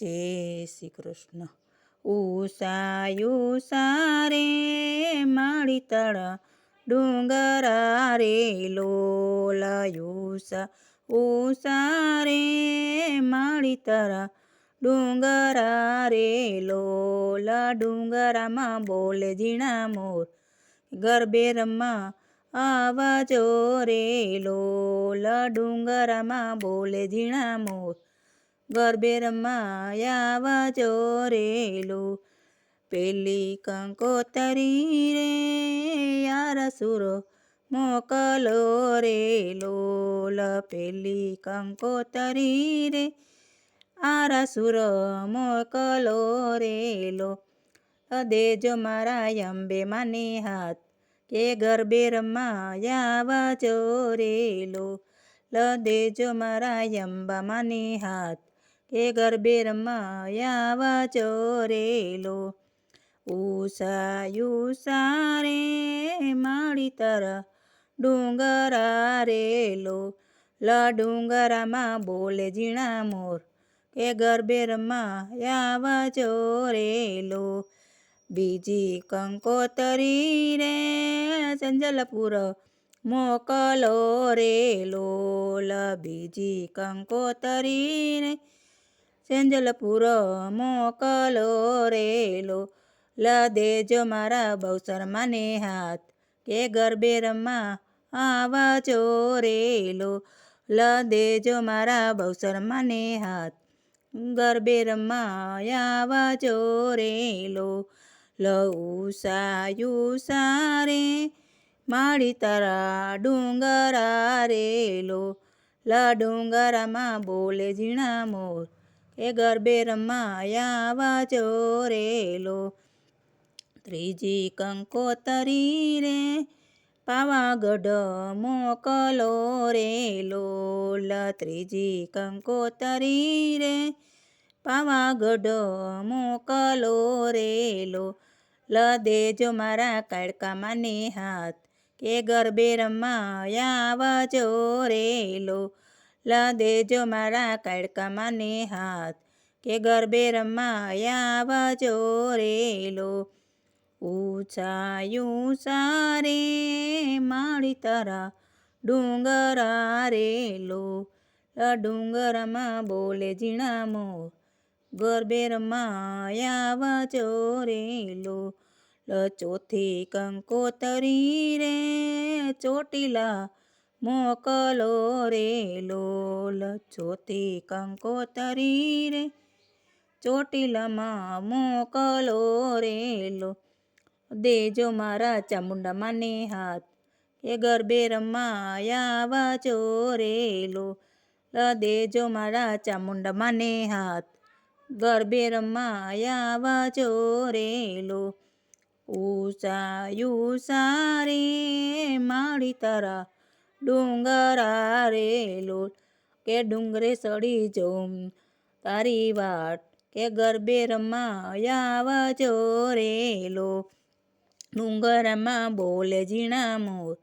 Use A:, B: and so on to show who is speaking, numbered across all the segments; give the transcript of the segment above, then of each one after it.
A: જય શ્રી કૃષ્ણ. ઉષાયું સારે માળી તળ, ડુંગરા રે લોલાયુસા ઉષા રે માળી તળ, ડુંગરા રે લોલા, ડુંગરામાં બોલે ઝીણા મોર. ગરબે આવા આવાજો રે લોલા, ડુંગરામાં બોલે ઝીણા મોર. ગરબે રમવા આવાજો રેલો પેલી કંકોતરી રે યાર સુરો મોકલો રે લોલ પેલી કંકોતરી રે આરાસુર સુર મોકલો રેલો. દેજો મારા અંબે માને હાથ કે ગરબે રમવા આવાજો રેલો લ દેજો મારા હાથ કે ગરબે રમાયા વાચો રેલો ઉષા યુષા રે માળી તરા ડુંગરા રેલો લ. ડુંગરામાં બોલે ઝીણા મોર કે ગરબે રમાયા વાચો રેલો બીજી કંકોતરી રે સંજલપુર મોકલો રેલો લ બીજી કંકોતરી રે સેંજલપુર મોકલો રેલો લ દેજો મારા બહુસર માને હાથ કે ગરબે રમવા આવાજો રેલો લ દેજો મારા બહુસર માને હાથ ગરબે રમવા આવાજો રેલો લઉ ઉષા સારે માળી તારા ડુંગરા રેલો લ ડુંગરામાં બોલે ઝીણા મોર એ ગરબે રમાયા રેલો. ત્રીજી કંકોતરી રે પાવાગઢ મોકલો રેલો. લ, ત્રીજી કંકોતરી રે પાવાગઢ મોકલો રેલો. લ, દેજો મારા કાળકામાં ને હાથ કે ગરબે રમાયા રે રેલો. લ દેજો મારા કાળકામાં ને હાથ, કે ગરબે રમાયા વજો રેલો ઊંચા સારે માળી તારા ડુંગરા રેલો ડુંગરમાં બોલે ઝીણા મોર, ગરબે રમાયા વજો રેલો ચોથી કંકોતરી રે ચોટીલા મોકલો રેલો ચોથી કંકોતરી રે. ચોટીલામાં મોકલો રેલો દેજો મારા ચામુંડા માને હાથ. એ ગરબે રમવા આવાજો રેલો દેજો મારા ચામુંડા માને હાથ. ગરબે રમાયા આવાજો રેલો ઉષા યુષા રે માળી તારા. ડુંગરા રેલો કે ડુંગરે સડી જોમ. તારી વાટ કે ગરબે રમાયાવજો રે રેલો ડુંગરમાં બોલે ઝીણા મોર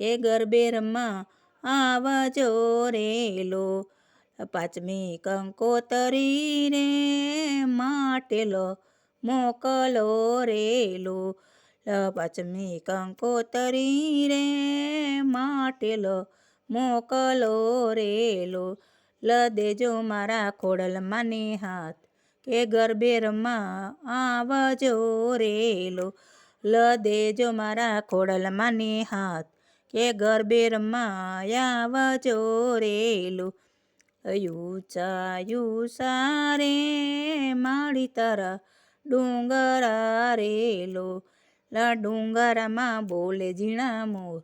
A: કે ગરબે રમા આવજો રે લો. પાંચમી કંકોતરી રે માટેલો મોકલો રેલો પાંચમી કંકોતરી રે માટેલો, મોકલો રેલો લ દેજો મારા ખોડલ માને હાથ, કે ગરબેરમાં આવજો રેલો લ દેજો મારા ખોડલ માને હાથ, કે ગરબેરમાં આવાજો રેલો યુચા યુસા રે માળી તારા ડુંગરા રેલો લા ડુંગરામાં બોલે ઝીણા મોર.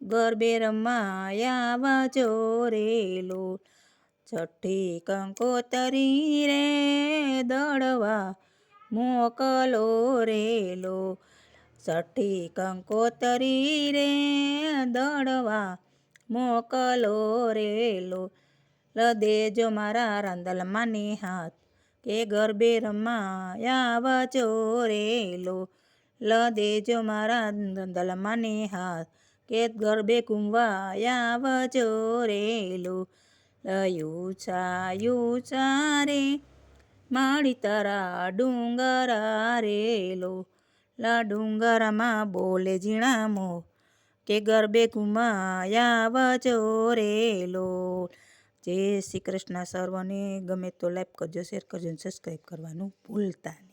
A: ગરબે રમવા આવાજો રેલો છઠ્ઠી કંકોતરી રે દળવા મોકલો રેલો છઠ્ઠી કંકોતરી રે દળવા મોકલો રેલો લ દેજો મારા રાંદલમાં હાથ, કે ગરબે રમાયા ચોરે લો લ દેજો મારા રાંદલમાં ને હાથ. કે ગરબે કુંવાયા વજો રેલો. લયું છાયું ચારે, માળી તારા ડુંગરા રેલો. લા ડુંગરામાં બોલે જીણામો કે ગરબે કુમાયા વજો રેલો. જય શ્રી કૃષ્ણ. સર્વને ગમે તો લાઈક કરજો, શેર કરજો સબસ્ક્રાઈબ કરવાનું ભૂલતા નહીં.